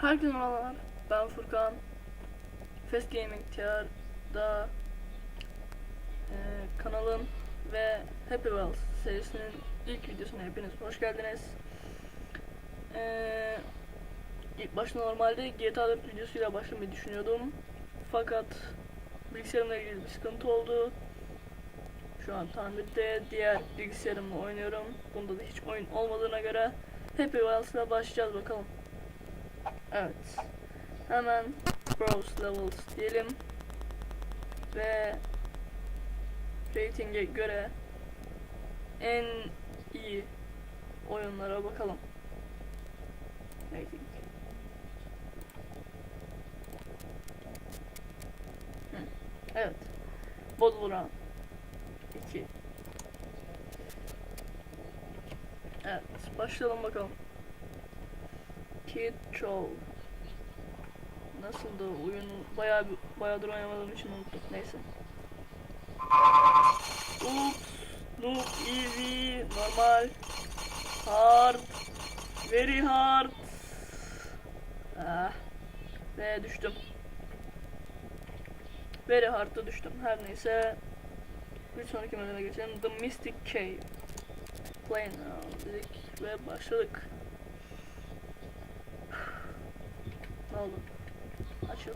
Herkese merhabalar. Ben Furkan. Fast Gaming TR'da e, kanalın ve Happy Wheels serisinin ilk videosuna hepiniz hoş geldiniz. E, ilk başta normalde GTA 4 videosuyla başlamayı düşünüyordum. Fakat bilgisayarımla ilgili bir sıkıntı oldu. Şu an tamirde diğer bilgisayarımla oynuyorum. Bunda da hiç oyun olmadığına göre Happy Wheels'la başlayacağız bakalım. Evet. Hemen browse levels diyelim. Ve rating'e göre en iyi oyunlara bakalım. Rating. Hı, Evet. Run 2 Evet, başlayalım bakalım. Kid Troll. Nasıldı oyunu? Bayağı bayağıdır oynamadığım için unuttum. Neyse. Oops, noob, easy, normal, hard, very hard. Ah. Ve düştüm. Very hard'da düştüm. Her neyse. Bir sonraki bölüme geçelim. The Mystic Cave. Play now dedik ve başladık. Oldu? Açıl.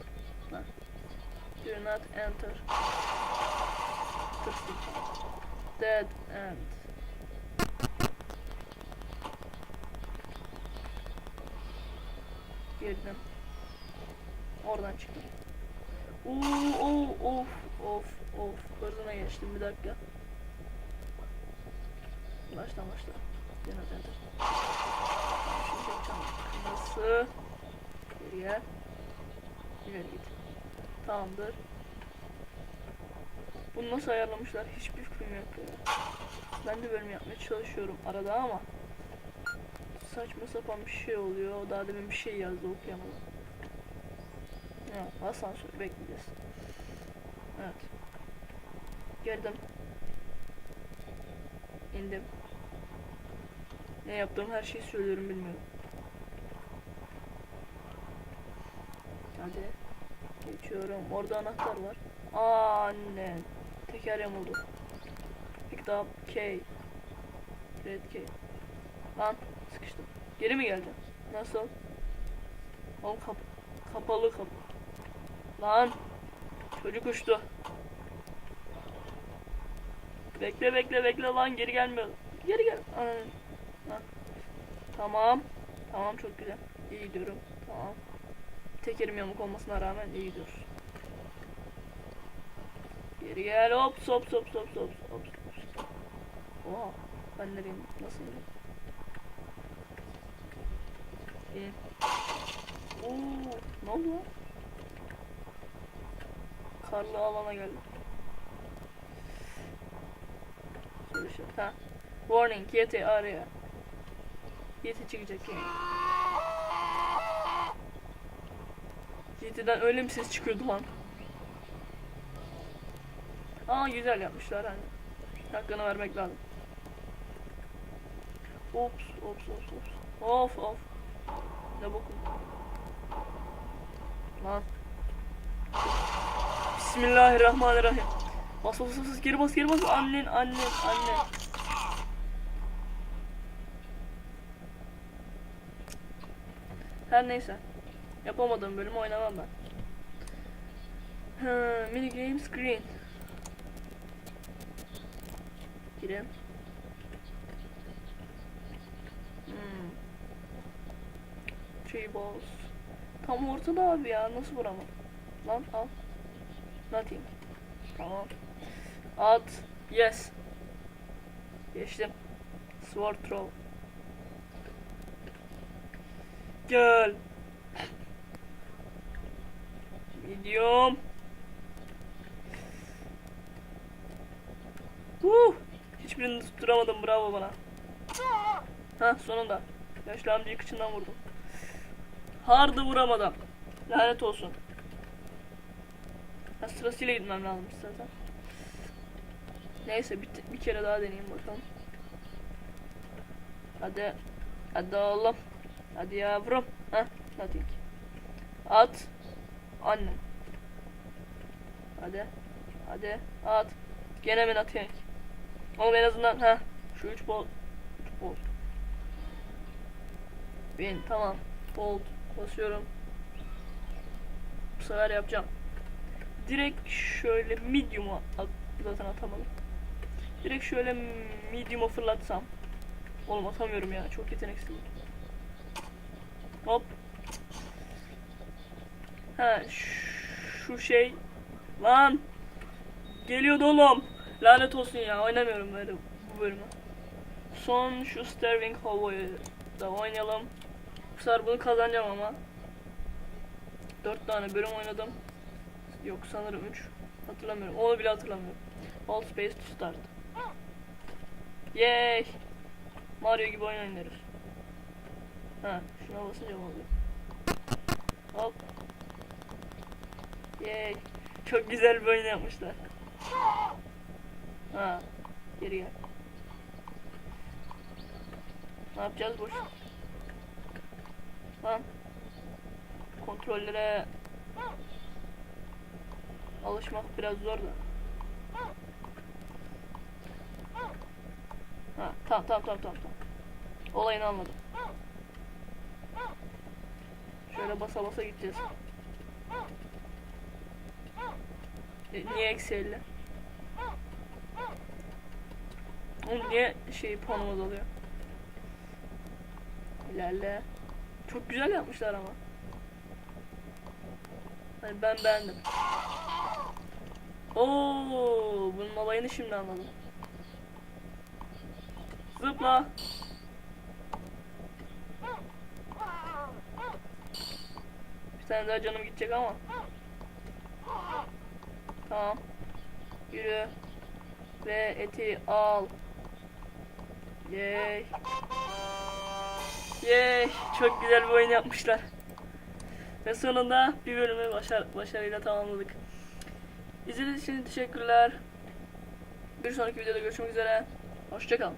Ha. Do not enter. Tırstık. Dead end. Girdim. Oradan çıktım. Oo, oo, of, of, of. Hırzına geçtim bir dakika. Baştan başla. Do not enter. Şimdi çekeceğim. Kırmızı. Geriye. İleri git. Tamamdır. Bunu nasıl ayarlamışlar hiçbir fikrim yok ya. Ben de bölüm yapmaya çalışıyorum arada ama saçma sapan bir şey oluyor. Daha demin bir şey yazdı okuyamadım. Ya asansör bekleyeceğiz. Evet. Geldim. İndim. Ne yaptığım her şeyi söylüyorum bilmiyorum. Hadi. Geçiyorum. Orada anahtar var. Aa anne. Teker yamuldu. Picked up K. Red K. Lan sıkıştım. Geri mi geldin? Nasıl? Oğlum kap kapalı kapı. Lan. Çocuk uçtu. Bekle bekle bekle lan geri gelmiyor. Geri gel. Ananı. Tamam. Tamam çok güzel. İyi gidiyorum. Tamam. Tekerim yamuk olmasına rağmen iyi gidiyoruz. Geri gel hop hop hop hop hop hop. Oha ben nereyim nasıl ineyim? İyi. Oo, ne oldu? Karlı alana geldim. Şöyle şey. Ha. Warning Yeti araya. Yeti çıkacak yani. Yeti'den öyle bir ses çıkıyordu lan. Aa güzel yapmışlar hani. Hakkını vermek lazım. Ops ops ops ops. Of of. Ne bokum. Lan. Bismillahirrahmanirrahim. Bas bas bas geri bas geri bas. Annen annen annen. Her neyse. Yapamadığım bölümü oynamam ben. Ha, mini game screen. Girelim. Hmm. Balls. Tam ortada abi ya. Nasıl vuramam? Lan al. Nothing. Tamam. At. Yes. Geçtim. Sword throw. Gel. Gidiyorum. Huh. Hiçbirini tutturamadım bravo bana. Ha sonunda. Yaşlı amcayı kıçından vurdum. Hardı vuramadım. Lanet olsun. Ha, sırasıyla gitmem lazım zaten. Neyse bir, bir kere daha deneyeyim bakalım. Hadi. Hadi oğlum. Hadi yavrum. Heh, nothing. At. Annen. Hadi. Hadi. At. Gene mi atıyor? Ama en azından ha şu 3 bol 3 bol. Bin tamam. Bolt basıyorum. Bu sefer yapacağım. Direkt şöyle medium'a at, zaten atamadım. Direkt şöyle medium'a fırlatsam. Oğlum atamıyorum ya. Çok yeteneksizim. Hop. Ha şu şey lan geliyordu oğlum. Lanet olsun ya oynamıyorum böyle bu bölümü. Son şu Sterling Hollow'yu da oynayalım. Bu sefer bunu kazanacağım ama. 4 tane bölüm oynadım. Yok sanırım 3. Hatırlamıyorum. Onu bile hatırlamıyorum. All space to start. Yay! Mario gibi oyun oynarız. Ha, şuna basınca mı oluyor? Hop. Yay! Çok güzel bir oyun yapmışlar. Ha, geri gel. Ne yapacağız boş? Lan. Kontrollere alışmak biraz zor da. Ha, tamam tamam tamam. tamam. Olayını anladım. Şöyle basa basa gideceğiz. Niye eksi 50? Oğlum niye şey puanımız oluyor? İlerle. Çok güzel yapmışlar ama. Hani ben beğendim. Oo, bunun olayını şimdi anladım. Zıpla. Bir tane daha canım gidecek ama. Tamam. Yürü. Ve eti al. Yay. Yay. Çok güzel bir oyun yapmışlar. Ve sonunda bir bölümü başar başarıyla tamamladık. İzlediğiniz için teşekkürler. Bir sonraki videoda görüşmek üzere. Hoşçakalın.